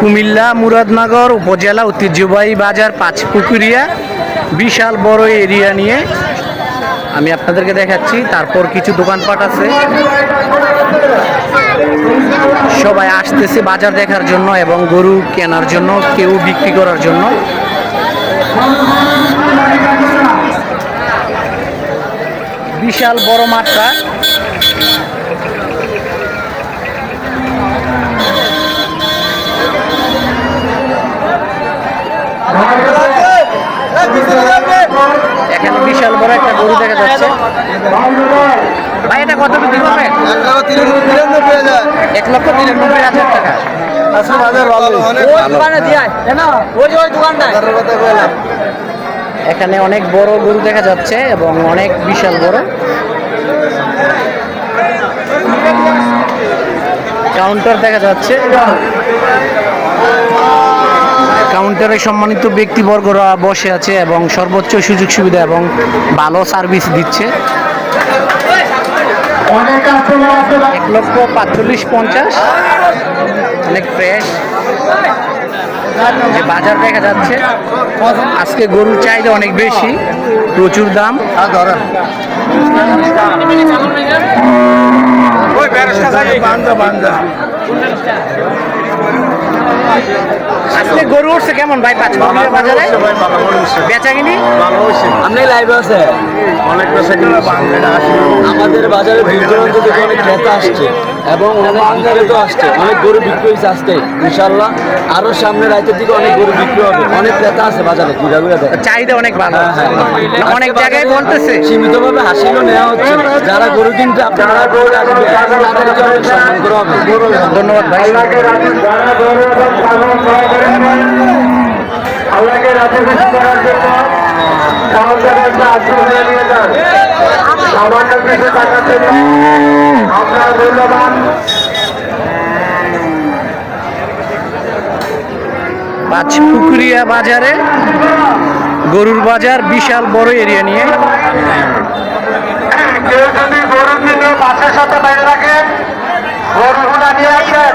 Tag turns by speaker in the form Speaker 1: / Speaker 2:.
Speaker 1: কুমিল্লা মুরাদনগর উপজেলা ঐতিহ্যবাহী বাজার পাঁচপুকুরিয়া বিশাল বড় এরিয়া নিয়ে আমি আপনাদেরকে দেখাচ্ছি। তারপর কিছু দোকানপাট আছে। সবাই আসতেছে বাজার দেখার জন্য এবং গরু কেনার জন্য, কেউ বিক্রি করার জন্য। বিশাল বড় মাঠটা। বিশাল বড় একটা গরু দেখা যাচ্ছে। ভাই, এটা কত বিক্রি করবেন এক লক্ষ তিরানব্বই হাজার টাকা। এখানে অনেক বড় গরু দেখা যাচ্ছে এবং অনেক বিশাল বড়। কাউন্টার দেখা যাচ্ছে। কাউন্টারে সম্মানিত ব্যক্তিবর্গরা বসে আছে এবং সর্বোচ্চ সুযোগ সুবিধা এবং ভালো সার্ভিস দিচ্ছে। এক লক্ষ পাঁচচল্লিশ পঞ্চাশ। অনেক ফ্রেশ যে বাজার দেখা যাচ্ছে, আজকে গরুর চাহিদা অনেক বেশি, প্রচুর দাম। আজকে গরু উঠছে কেমন ভাই পাঁচ বাজারে? বেচা কিনি?
Speaker 2: আপনি লাইভে আছে?
Speaker 3: অনেক
Speaker 2: আমাদের বাজারে দূর দূরান্ত থেকে অনেক ক্রেতা আসছে এবং অনেক ক্রেতা আসছে। অনেক গরু বিক্রি হয়েছে আজকে ইনশাল্লাহ আরও সামনে রাতের দিকে অনেক গরু বিক্রি হবে। অনেক ক্রেতা আছে বাজারে ঘুরা ঘুরা দেখে
Speaker 1: চাহিদা অনেক ভালো।
Speaker 2: হ্যাঁ, হ্যাঁ।
Speaker 1: অনেক জায়গায় বলতেছে।
Speaker 2: সীমিতভাবে হাসিলও নেওয়া হচ্ছে। যারা গরু কিনতে আপনারা গরু আসবে। তাদেরকে অনেক সম্মান করা হবে
Speaker 1: ধন্যবাদ ভাই
Speaker 3: আল্লাহকে রাতে বেশি করার জন্য সহজভাবে একটা আশ্রয় নিয়ে যান। সামান্য কিছু টাকার জন্য আপনার মূল্যবান
Speaker 1: পাঁচপুকুরিয়া বাজারে গরুর বাজার বিশাল বড় এরিয়া নিয়ে।
Speaker 3: কেউ যদি গরু কিনে বাসের সাথে বাইরে রাখেন গরুগুলা নিয়ে আসেন।